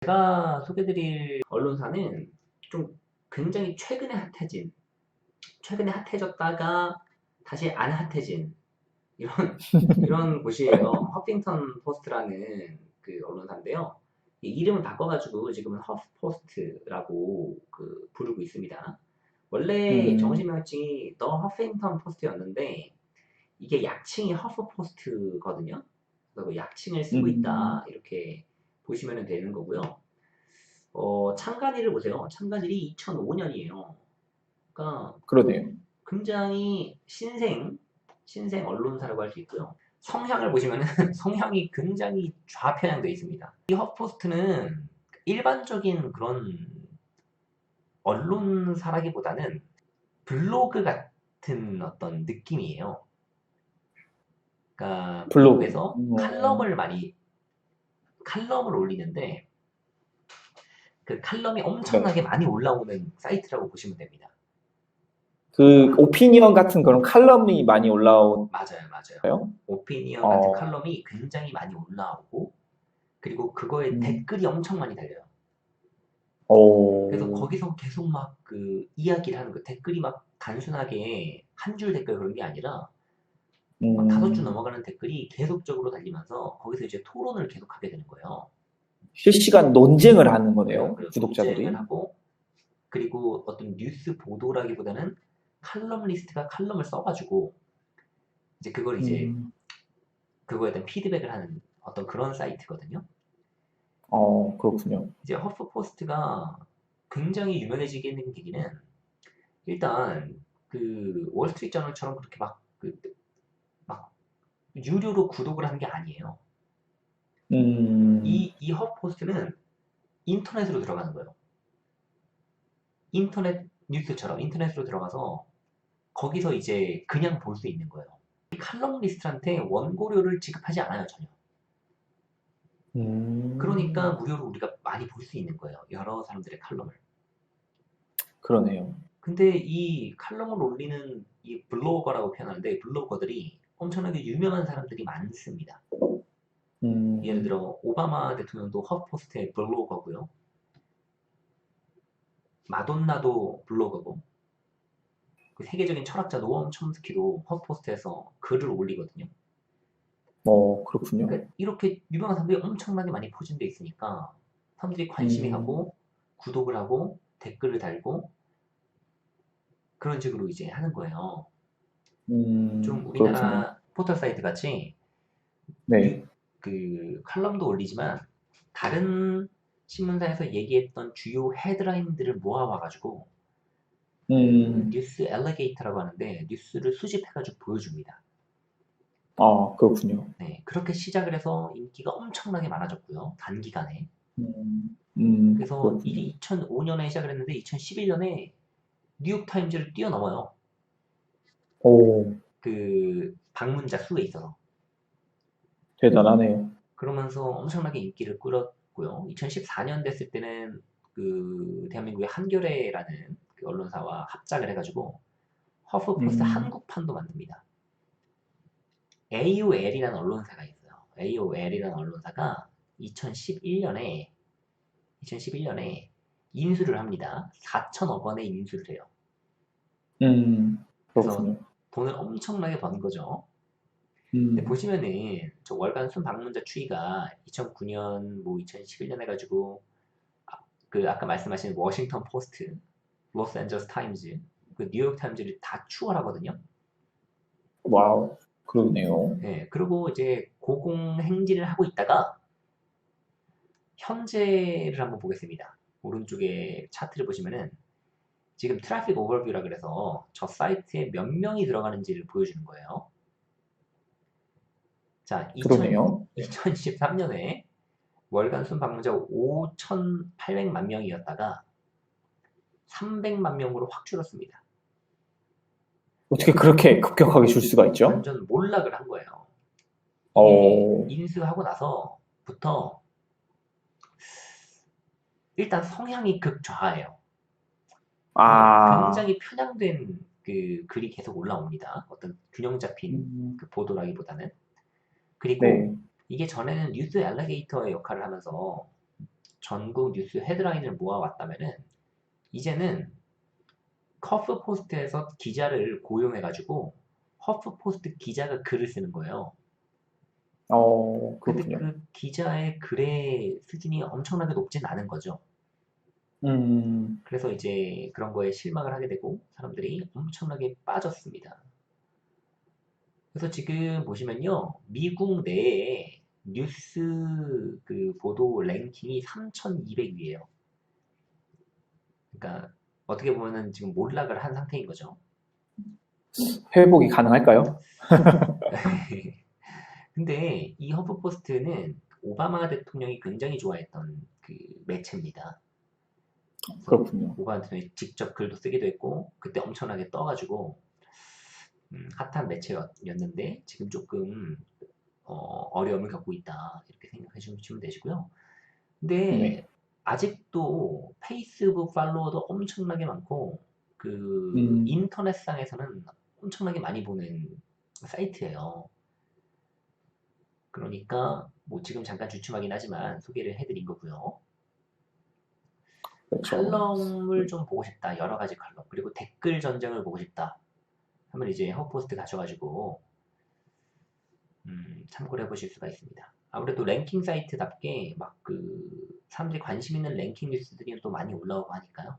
제가 소개드릴 언론사는 좀 굉장히 최근에 핫해진, 최근에 핫해졌다가 다시 안 핫해진 이런 이런 곳이에요. 허핑턴 포스트라는 그 언론사인데요. 이 이름을 바꿔가지고 지금은 허프포스트라고 그 부르고 있습니다. 원래 음. 정식 명칭이 더 허핑턴 포스트였는데 이게 약칭이 허프포스트거든요. 그래서 그 약칭을 쓰고 음. 있다 이렇게 보시면 되는 거고요. 어, 창간일을 보세요. 창간일이 2005년이에요. 그러니까 그러네요. 굉장히 신생, 신생 언론사라고 할 수 있고요. 성향을 보시면은 성향이 굉장히 좌편향되어 있습니다. 이 허포스트는 일반적인 그런 언론사라기보다는 블로그 같은 어떤 느낌이에요. 그러니까 블로그. 블로그에서 음. 칼럼을 많이 칼럼을 올리는데 그 칼럼이 엄청나게 많이 올라오는 사이트라고 보시면 됩니다. 그 오피니언 같은 그런 칼럼이 많이 올라오나요? 맞아요, 맞아요. 오피니언 같은 어. 칼럼이 굉장히 많이 올라오고 그리고 그거에 음. 댓글이 엄청 많이 달려요. 오. 그래서 거기서 계속 막 그 이야기를 하는 거 댓글이 막 단순하게 한 줄 댓글 그런 게 아니라 막 음. 다섯 줄 넘어가는 댓글이 계속적으로 달리면서 거기서 이제 토론을 계속 하게 되는 거예요. 실시간 논쟁을 하는 거네요. 구독자들이. 하고 그리고 어떤 뉴스 보도라기보다는 칼럼리스트가 칼럼을 써가지고 이제 그걸 이제 음. 그거에 대한 피드백을 하는 어떤 그런 사이트거든요. 어, 그렇군요. 이제 허프포스트가 굉장히 유명해지게 된 계기는 일단 그 월스트리트 저널처럼 그렇게 막 그, 막 유료로 구독을 하는 게 아니에요. 음. 이, 이 허프포스트는 인터넷으로 들어가는 거예요. 인터넷 뉴스처럼 인터넷으로 들어가서 거기서 이제 그냥 볼 수 있는 거예요. 이 칼럼 리스트한테 원고료를 지급하지 않아요, 전혀. 음. 그러니까 무료로 우리가 많이 볼 수 있는 거예요. 여러 사람들의 칼럼을. 그러네요. 근데 이 칼럼을 올리는 이 블로거라고 표현하는데 블로거들이 엄청나게 유명한 사람들이 많습니다. 음. 예를 들어 오바마 대통령도 허프포스트의 블로거고요. 마돈나도 블로거고 그 세계적인 철학자 노엄 첨스키도 허프포스트에서 글을 올리거든요. 어, 그렇군요. 그러니까 이렇게 유명한 사람들이 엄청나게 많이 포진돼 있으니까 사람들이 관심이 음. 가고 구독을 하고 댓글을 달고 그런 식으로 이제 하는 거예요. 음. 좀. 우리나라 포털 사이트 같이 네. 그 칼럼도 올리지만 다른 신문사에서 얘기했던 주요 헤드라인들을 모아와가지고 음. 뉴스 엘리게이터라고 하는데 뉴스를 수집해가지고 보여줍니다. 아, 그렇군요. 네, 그렇게 시작을 해서 인기가 엄청나게 많아졌고요. 단기간에. 음. 음. 그래서 그렇군요. 이게 2005년에 시작을 했는데 2011년에 뉴욕 타임즈를 뛰어넘어요. 오, 그 방문자 수에 있어서. 대단하네요. 그러면서 엄청나게 인기를 끌었고요. 2014년 됐을 때는 그 대한민국의 한겨레라는 그 언론사와 합작을 해가지고 허프포스트 음. 한국판도 만듭니다. AOL이라는 언론사가 있어요. AOL이라는 언론사가 2011년에 2011년에 인수를 합니다. 4천억 원의 인수를 해요. 음. 그렇군요. 돈을 엄청나게 번 거죠. 음. 보시면은 저 월간 순 방문자 추이가 2009년 뭐 2011년 해가지고 아, 그 아까 말씀하신 워싱턴 포스트, 로스앤젤레스 타임즈, 그 뉴욕 타임즈를 다 추월하거든요. 와우. 그러네요. 네, 그리고 이제 고공 행진을 하고 있다가 현재를 한번 보겠습니다. 오른쪽에 차트를 보시면은 지금 트래픽 오버뷰라 그래서 저 사이트에 몇 명이 들어가는지를 보여주는 거예요. 자, 2000, 그러네요. 2013년에 월간 순 방문자 5,800만 명이었다가 300만 명으로 확 줄었습니다. 어떻게 그렇게 급격하게 줄 수가 있죠? 완전 몰락을 한 거예요. 어, 인수하고 나서부터 일단 성향이 극좌예요. 아, 굉장히 편향된 그 글이 계속 올라옵니다. 어떤 균형 잡힌 음, 그 보도라기보다는. 그리고 네. 이게 전에는 뉴스 엘리게이터의 역할을 하면서 전국 뉴스 헤드라인을 모아왔다면은 이제는 커프 포스트에서 기자를 고용해가지고 허프 포스트 기자가 글을 쓰는 거예요. 어, 근데 그렇군요. 그 기자의 글의 수준이 엄청나게 높진 않은 거죠. 음, 그래서 이제 그런 거에 실망을 하게 되고 사람들이 엄청나게 빠졌습니다. 그래서 지금 보시면요. 미국 내에 뉴스 그 보도 랭킹이 3,200위예요. 그러니까 어떻게 보면은 지금 몰락을 한 상태인 거죠. 회복이 가능할까요? 근데 이 허프포스트는 오바마 대통령이 굉장히 좋아했던 그 매체입니다. 그렇군요. 대통령이 직접 글도 쓰기도 했고 그때 엄청나게 떠가지고 음, 핫한 매체였는데 지금 조금 어, 려움을 겪고 있다 이렇게 생각해 주시면 되시고요. 근데 네. 아직도 페이스북 팔로워도 엄청나게 많고 그 음. 인터넷상에서는 엄청나게 많이 보는 사이트예요. 그러니까 뭐 지금 잠깐 주춤하긴 하지만 소개를 해드린 거고요. 그렇죠. 칼럼을 좀 보고 싶다. 여러 가지 칼럼. 그리고 댓글 전쟁을 보고 싶다. 하면 이제 허포스트 가셔가지고 음, 참고를 해보실 수가 있습니다. 아무래도 랭킹 사이트답게 막 그 사람들이 관심 있는 랭킹 뉴스들이 또 많이 올라오고 하니까요.